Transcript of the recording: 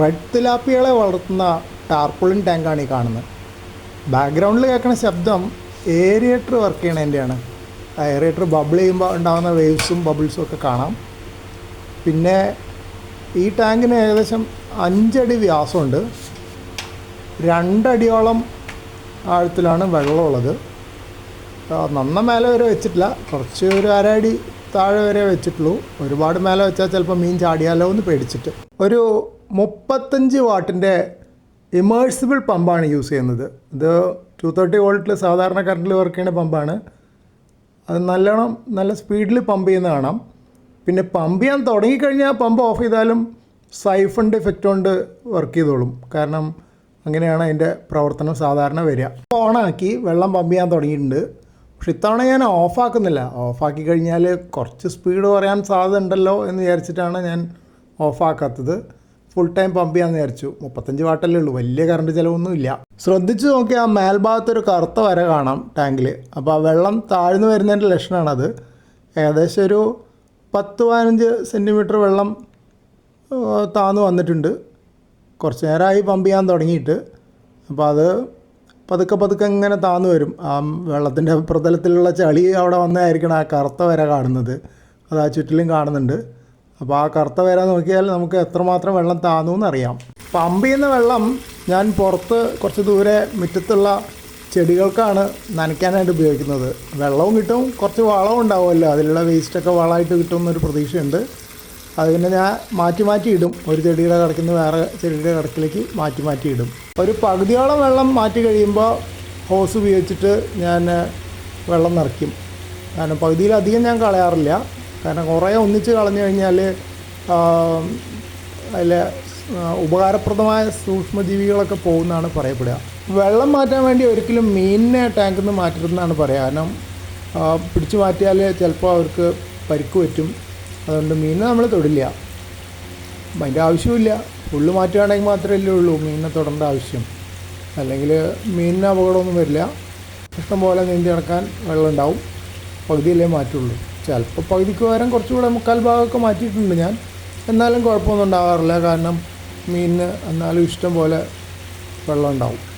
Red തിലാപ്പികളെ വളർത്തുന്ന ടാർപ്പുളിൻ ടാങ്കാണ് ഈ കാണുന്നത്. ബാക്ക്ഗ്രൗണ്ടിൽ കേൾക്കുന്ന ശബ്ദം ഏരിയേറ്റർ വർക്ക് ചെയ്യണതിന്റെയാണ് ഏരിയേറ്റർ ബബിൾ ചെയ്യുമ്പോൾ ഉണ്ടാകുന്ന വേവ്സും ബബിൾസും ഒക്കെ കാണാം. പിന്നെ ഈ ടാങ്കിന് ഏകദേശം അഞ്ചടി വ്യാസമുണ്ട്. രണ്ടടിയോളം ആഴത്തിലാണ് വെള്ളമുള്ളത്. നന്ന മേലെ വരെ വെച്ചിട്ടില്ല. കുറച്ച് ഒരു അരടി താഴെ വരെ വെച്ചിട്ടുള്ളൂ. ഒരുപാട് മേലെ വെച്ചാൽ ചിലപ്പോൾ മീൻ ചാടിയാലോ എന്ന് പേടിച്ചിട്ട്. ഒരു മുപ്പത്തഞ്ച് വാട്ടിന്റെ ഇമേഴ്സിബിൾ പമ്പാണ് യൂസ് ചെയ്യുന്നത്. ഇത് ടു തേർട്ടി വോൾട്ടിൽ സാധാരണ കറണ്ടിൽ വർക്ക് ചെയ്യുന്ന പമ്പാണ്. അത് നല്ലോണം നല്ല സ്പീഡിൽ പമ്പ് ചെയ്യുന്ന കാണാം. പിന്നെ പമ്പ് ചെയ്യാൻ തുടങ്ങിക്കഴിഞ്ഞാൽ പമ്പ് ഓഫ് ചെയ്താലും സൈഫണിന്റെ ഇഫക്റ്റ് കൊണ്ട് വർക്ക് ചെയ്തോളും. കാരണം അങ്ങനെയാണ് അതിന്റെ പ്രവർത്തനം സാധാരണ വരിക. ഓണാക്കി വെള്ളം പമ്പ് ചെയ്യാൻ തുടങ്ങിയിട്ടുണ്ട്. പക്ഷെ ഇത്തവണ ഞാൻ ഓഫാക്കുന്നില്ല ഓഫാക്കി കഴിഞ്ഞാൽ കുറച്ച് സ്പീഡ് കുറയാൻ സാധ്യത ഉണ്ടല്ലോ എന്ന് വിചാരിച്ചിട്ടാണ് ഞാൻ ഓഫാക്കാത്തത് ഫുൾ ടൈം പമ്പ് ചെയ്യാമെന്ന് വിചാരിച്ചു. മുപ്പത്തഞ്ച് വാട്ടല്ലേ ഉള്ളൂ. വലിയ കറണ്ട് ചിലവൊന്നുമില്ല. ശ്രദ്ധിച്ച് നോക്കിയാൽ മേൽഭാഗത്ത് ഒരു കറുത്ത വര കാണാം ടാങ്കിൽ അപ്പോൾ ആ വെള്ളം താഴ്ന്നു വരുന്നതിന്റെ ലക്ഷണമാണത് ഏകദേശം ഒരു പത്ത് പതിനഞ്ച് സെന്റിമീറ്റർ വെള്ളം താന്ന് വന്നിട്ടുണ്ട്. കുറച്ച് നേരമായി പമ്പ് ചെയ്യാൻ തുടങ്ങിയിട്ട്. അപ്പോൾ അത് പതുക്കെ പതുക്കെ ഇങ്ങനെ താന്നു വരും. ആ വെള്ളത്തിന്റെ പ്രതലത്തിലുള്ള ചളി അവിടെ വന്നായിരിക്കണം ആ കറുത്ത വര കാണുന്നത്. അത് ആ ചുറ്റിലും കാണുന്നുണ്ട്. അപ്പോൾ ആ കറുത്ത വര നോക്കിയാൽ നമുക്ക് എത്രമാത്രം വെള്ളം താന്നു എന്നറിയാം. പമ്പ് ചെയ്യുന്ന വെള്ളം ഞാൻ പുറത്ത് കുറച്ച് ദൂരെ മുറ്റത്തുള്ള ചെടികൾക്കാണ് നനയ്ക്കാനായിട്ട് ഉപയോഗിക്കുന്നത്. വെള്ളവും കിട്ടും കുറച്ച് വളവും ഉണ്ടാവുമല്ലോ. അതിലുള്ള വേസ്റ്റൊക്കെ വളമായിട്ട് കിട്ടുമെന്നൊരു പ്രതീക്ഷയുണ്ട്. അത് പിന്നെ ഞാൻ മാറ്റി മാറ്റി ഇടും. ഒരു ചെടിയുടെ കിടക്കുന്ന വേറെ ചെടിയുടെ കിടക്കിലേക്ക് മാറ്റി മാറ്റി ഇടും. ഒരു പകുതിയോളം വെള്ളം മാറ്റി കഴിയുമ്പോൾ ഹോസ് ഉപയോഗിച്ചിട്ട് ഞാൻ വെള്ളം നിറയ്ക്കും. കാരണം പകുതിയിലധികം ഞാൻ കളയാറില്ല. കാരണം കുറേ ഒന്നിച്ച് കളഞ്ഞു കഴിഞ്ഞാൽ അതിൽ ഉപകാരപ്രദമായ സൂക്ഷ്മജീവികളൊക്കെ പോകുന്നതാണ് പറയപ്പെടുക. വെള്ളം മാറ്റാൻ വേണ്ടി ഒരിക്കലും മീനിനെ ടാങ്കിൽ നിന്ന് മാറ്റരുതെന്നാണ് പറയുക കാരണം പിടിച്ചു മാറ്റിയാൽ ചിലപ്പോൾ അവർക്ക് പരിക്ക് പറ്റും. അതുകൊണ്ട് മീനിനെ നമ്മൾ തൊടില്ല. അതിന്റെ ആവശ്യമില്ല ഫുള്ള് മാറ്റുകയാണെങ്കിൽ മാത്രമല്ലേ ഉള്ളൂ മീനിനെ തൊടേണ്ട ആവശ്യം. അല്ലെങ്കിൽ മീനിന് അപകടമൊന്നും വരില്ല. ഇഷ്ടം പോലെ നീന്തി നടക്കാൻ വെള്ളം ഉണ്ടാവും. പകുതിയല്ലേ മാറ്റുള്ളൂ. ചിലപ്പോൾ പകുതിക്ക് പകരം കുറച്ചുകൂടെ മുക്കാൽ ഭാഗമൊക്കെ മാറ്റിയിട്ടുണ്ട് ഞാൻ. എന്നാലും കുഴപ്പമൊന്നും ഉണ്ടാകാറില്ല കാരണം മീനിന് എന്നാലും ഇഷ്ടം പോലെ വെള്ളം ഉണ്ടാവും.